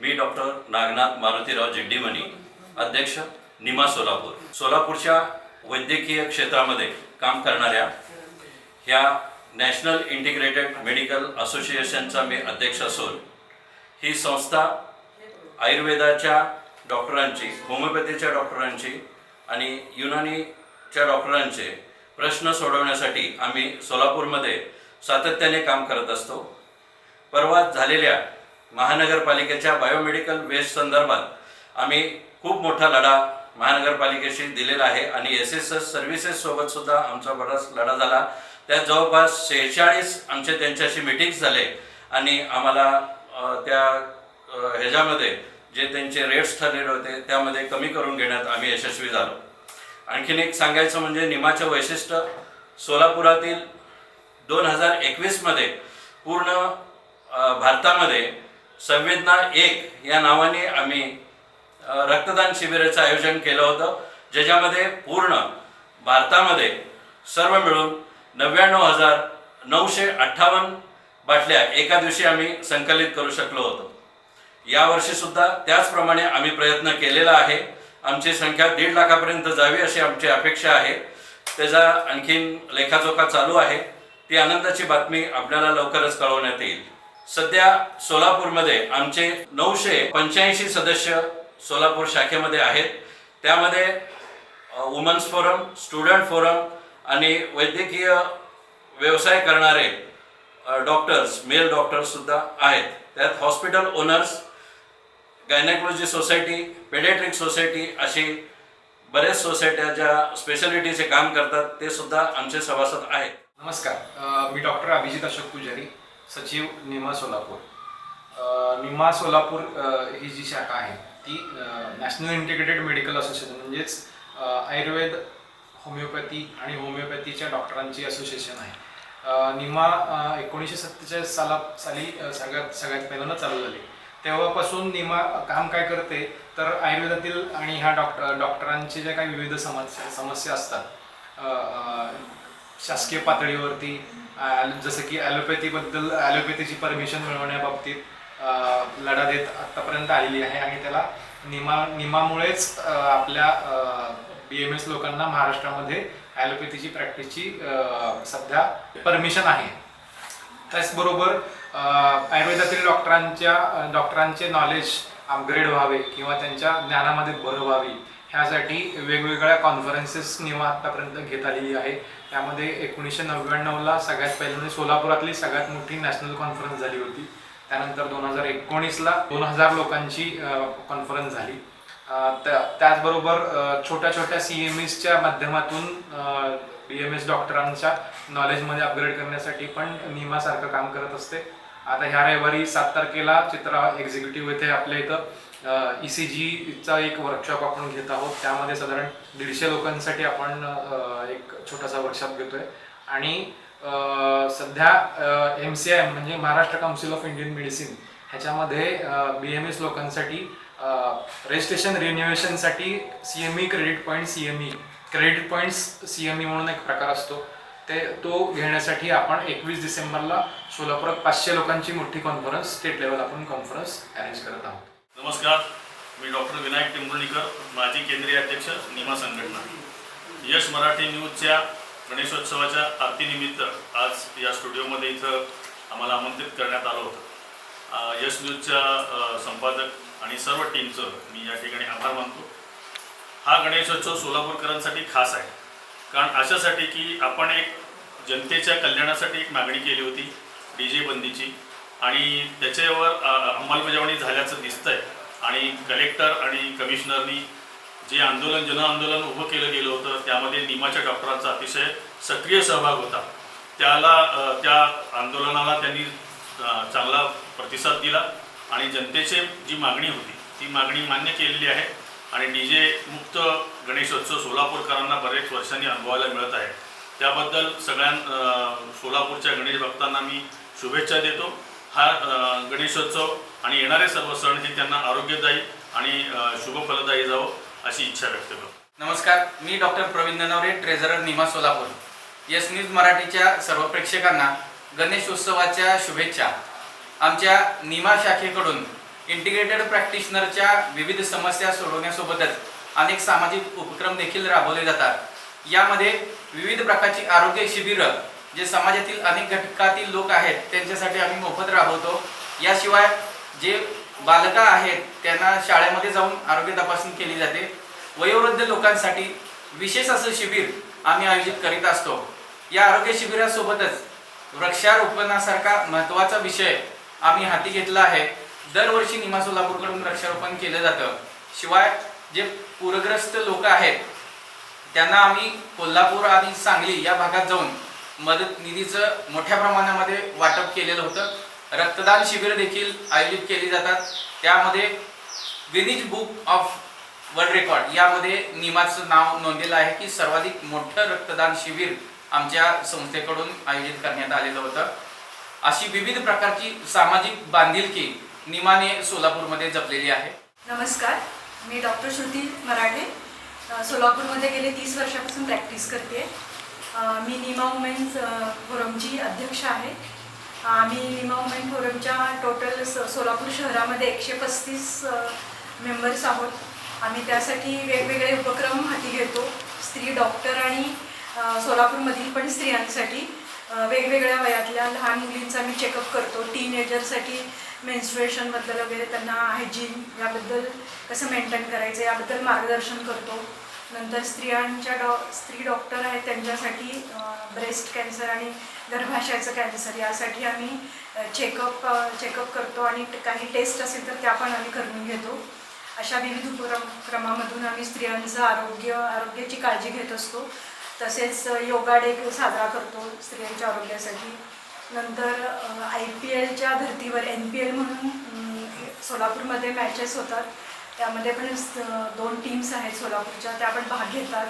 मी doctor Nagnath Marutirao Jiddimani अध्यक्ष NIMA Solapur. सोलापूरच्या वैद्यकीय क्षेत्रामध्ये काम करणाऱ्या ह्या नॅशनल इंटिग्रेटेड मेडिकल असोसिएशनचा मी अध्यक्ष असून ही संस्था आयुर्वेदाच्या डॉक्टरांची होमिओपॅथीच्या डॉक्टरांची आणि युनानीच्या डॉक्टरांचे प्रश्न सोडवण्यासाठी आम्ही सोलापूरमध्ये सातत्याने काम करत असतो. परवा झालेल्या महानगरपालिकेच्या बायोमेडिकल वेस्ट संदर्भात आम्ही खूप मोठा लढा महानगरपालिकेशी दिलेला आहे आणि एस एस एस सर्व्हिसेससोबत सुद्धा आमचा बराच लढा झाला. त्यात जवळपास शेहेचाळीस आमचे त्यांच्याशी मिटिंग्स झाले आणि आम्हाला त्या ह्याच्यामध्ये जे त्यांचे रेट्स ठरलेले होते त्यामध्ये कमी करून घेण्यात आम्ही यशस्वी झालो. आणखीन एक सांगायचं म्हणजे निमाचं वैशिष्ट्य सोलापुरातील दोन हजार एकवीसमध्ये पूर्ण भारतामध्ये संवेदना एक या नावाने आम्ही रक्तदान शिबिराचं आयोजन केलं होतं ज्याच्यामध्ये पूर्ण भारतामध्ये सर्व मिळून नव्याण्णव हजार नऊशे अठ्ठावन्न बाटल्या एका दिवशी आम्ही संकलित करू शकलो होतो. यावर्षीसुद्धा त्याचप्रमाणे आम्ही प्रयत्न केलेला आहे. आमची संख्या दीड लाखापर्यंत जावी अशी आमची अपेक्षा आहे. त्याचा आणखीन लेखाजोखा चालू आहे. ती आनंदाची बातमी आपल्याला लवकरच कळवण्यात येईल. सध्या सोलापूरमध्ये आमचे नऊशे पंच्याऐंशी सदस्य सोलापूर शाखेमध्ये आहेत. त्यामध्ये वुमन्स फोरम स्टुडंट फोरम आणि वैद्यकीय व्यवसाय करणारे डॉक्टर्स मेल डॉक्टर्स सुद्धा आहेत. त्यात hospital owners gynaecology society paediatric society अशी बरेच सोसायट्या ज्या स्पेशालिटीचे काम करतात ते सुद्धा आमचे सभासद आहेत. नमस्कार. मी डॉक्टर अभिजित अशोक पुजारी. सचिव निमा सोलापूर. निमा सोलापूर ही जी शाखा आहे ती नॅशनल इंटिग्रेटेड मेडिकल असोसिएशन म्हणजेच आयुर्वेद होमिओपॅथी आणि होमिओपॅथीच्या डॉक्टरांची असोसिएशन आहे. निमा एकोणीसशे सत्तेचाळीस साला साली सगळ्यात सगळ्यात पहिल्यांदा चालू झाली. तेव्हापासून निमा काम काय करते तर आयुर्वेदातील आणि ह्या डॉक्टर डॉक्टरांचे ज्या काही विविध समस्या समस्या असतात शासकीय पातळीवरती जसं की ॲलोपॅथीबद्दल ॲलोपॅथीची परमिशन मिळवण्याबाबतीत लढा देत आत्तापर्यंत आलेली आहे आणि त्याला निमा निमामुळेच आपल्या बी एम एस लोकांना महाराष्ट्रामध्ये ॲलोपॅथीची प्रॅक्टिसची सध्या परमिशन आहे. त्याचबरोबर आयुर्वेदातील डॉक्टरांच्या डॉक्टरांचे नॉलेज अपग्रेड व्हावे किंवा त्यांच्या ज्ञानामध्ये भर व्हावी ह्यासाठी वेगवेगळ्या कॉन्फरन्सेस निमा आत्तापर्यंत घेत आलेली आहे. त्यामध्ये एकोणीसशे नव्याण्णवला सगळ्यात पहिल्यांदा म्हणजे सोलापुरातली सगळ्यात मोठी नॅशनल कॉन्फरन्स झाली होती. त्यानंतर दोन हजार एकोणीसला दोन हजार लोकांची कॉन्फरन्स झाली. त्या- त्याचबरोबर छोट्या छोट्या सी एम एसच्या माध्यमातून बी एम एस डॉक्टरांच्या नॉलेजमध्ये अपग्रेड करण्यासाठी पण नियमासारखं काम करत असते. आता ह्या रविवारी सात तारखेला चित्रा एक्झिक्युटिव्ह येथे आपल्या इथं ई सी जीचा एक वर्कशॉप आपण घेत आहोत. त्यामध्ये साधारण दीडशे लोकांसाठी आपण एक छोटासा वर्कशॉप घेतोय. आणि सध्या एम सी आय म्हणजे Maharashtra council of Indian medicine ह्याच्यामध्ये बी एम एस लोकांसाठी registration रिन्युएशनसाठी C M E credit point C M E credit points C M E म्हणून एक प्रकार असतो. ते तो घेण्यासाठी आपण एकवीस डिसेंबरला सोलापुरात पाचशे लोकांची मोठी कॉन्फरन्स स्टेट लेवल आपण कॉन्फरन्स अरेंज करत आहोत. नमस्कार मी डॉक्टर विनायक टेंभुर्णीकर माजी केंद्रीय अध्यक्ष निमा संघटना. यश मराठी न्यूजच्या गणेशोत्सवाच्या आरतीनिमित्त आज या स्टुडिओमध्ये इथं आम्हाला आमंत्रित करण्यात आलं होतं. यश न्यूजच्या संपादक आणि सर्व टीमचं मी या ठिकाणी आभार मानतो. हा गणेशोत्सव सोलापूरकरांसाठी खास आहे. कारण अशासाठी की आपण एक जनतेच्या कल्याणासाठी एक मागणी केली होती डी जे बंदीची. आणि त्याच्यावर अंमलबजावणी झाल्याचं दिसतंय. आणि कलेक्टर आणि कमिशनरनी जे आंदोलन जनआंदोलन उभं केलं गेलं होतं त्यामध्ये निमाच्या डॉक्टरांचा अतिशय सक्रिय सहभाग होता. त्याला त्या आंदोलनाला त्यांनी चांगला प्रतिसाद दिला आणि जनतेची जी मागणी होती ती मागणी मान्य केलेली आहे. आणि डी जे मुक्त गणेशोत्सव सोलापूरकरांना बरेच वर्षांनी अनुभवायला मिळत आहे. त्याबद्दल सगळ्यां सोलापूरच्या गणेश भक्तांना मी शुभेच्छा देतो. हा गणेशोत्सव आणि येणारे सर्व सण हे त्यांना आरोग्यदायी आणि शुभफलदायी जावं अशी इच्छा व्यक्त करतो. नमस्कार मी doctor Praveen Nanaware treasurer NIMA Solapur. Yes news मराठीच्या सर्व प्रेक्षकांना गणेशोत्सवाच्या शुभेच्छा. आमच्या निमा शाखेकडून इंटिग्रेटेड प्रॅक्टिशनरच्या विविध समस्या सोडवण्यासोबतच अनेक सामाजिक उपक्रम देखील राबवले जातात. यामध्ये विविध प्रकारची आरोग्य शिबिरं जे समाजातील अनेक घटकातील लोक आहेत त्यांच्यासाठी आम्ही मोफत राबवतो. याशिवाय जे बालका आहेत त्यांना शाळेमध्ये जाऊन आरोग्य तपासणी केली जाते. वयोवृद्ध लोकांसाठी विशेष असं शिबिर आम्ही आयोजित करीत असतो. या आरोग्य शिबिरासोबतच वृक्षारोपणासारखा महत्त्वाचा विषय आम्ही हाती घेतला आहे. दरवर्षी निमा सोलापूरकडून वृक्षारोपण केलं जातं. शिवाय जे पूरग्रस्त लोक आहेत त्यांना आम्ही कोल्हापूर आणि सांगली या भागात जाऊन मदत निधीचं मोठ्या प्रमाणामध्ये वाटप केलेलं होतं. रक्तदान शिबिर देखील आयोजित केली जातात. त्यामध्ये Guinness book of world record यामध्ये निमाचं नाव नोंदलेलं आहे की सर्वाधिक मोठं रक्तदान शिबिर आमच्या संस्थेकडून आयोजित करण्यात आलेलं होतं. अशी विविध प्रकारची सामाजिक बांधिलकी निमाने सोलापूरमध्ये जपलेली आहे. नमस्कार मी डॉक्टर श्रुती मराठे. सोलापूरमध्ये गेले तीस वर्षापासून प्रॅक्टिस करते मी निमा वुमेन्स फोरमची अध्यक्ष आहे. आम्ही निमा वुमेन फोरमच्या टोटल स सोलापूर शहरामध्ये एकशे पस्तीस मेंबर्स आहोत. आम्ही त्यासाठी वेगवेगळे उपक्रम हाती घेतो. स्त्री डॉक्टर आणि सोलापूरमधील पण स्त्रियांसाठी. वेगवेगळ्या वयातल्या लहान मुलींचा आम्ही चेकअप करतो. टीनेजरसाठी मेन्स्ट्रुएशनबद्दल वगैरे त्यांना हायजीन याबद्दल कसं मेंटेन करायचं याबद्दल मार्गदर्शन करतो. नंतर स्त्रियांच्या डॉ स्त्री डॉक्टर आहेत त्यांच्यासाठी ब्रेस्ट कॅन्सर आणि गर्भाशयाचं कॅन्सर यासाठी आम्ही चेकअप चेकअप करतो आणि काही टेस्ट असेल तर त्या पण आम्ही करून घेतो. अशा विविध उपक्रमामधून आम्ही स्त्रियांचं आरोग्य आरोग्याची काळजी घेत असतो. तसेच योगा डे साजरा करतो स्त्रियांच्या आरोग्यासाठी. नंतर आय पी एलच्या धर्तीवर एन पी एल म्हणून सोलापूरमध्ये मॅचेस होतात. त्यामध्ये पण दोन टीम्स आहेत सोलापूरच्या त्या पण भाग घेतात.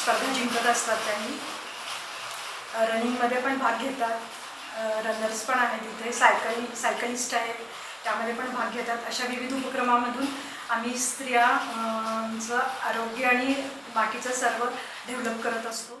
स्पर्धा जिंकत असतात त्यांनी. रनिंगमध्ये पण भाग घेतात. रनर्स पण आहेत तिथे सायकल सायकलिस्ट आहेत. त्यामध्ये पण भाग घेतात. अशा विविध उपक्रमामधून आम्ही स्त्रियांचं आरोग्य आणि बाकीचं सर्व डेव्हलप करत असतो.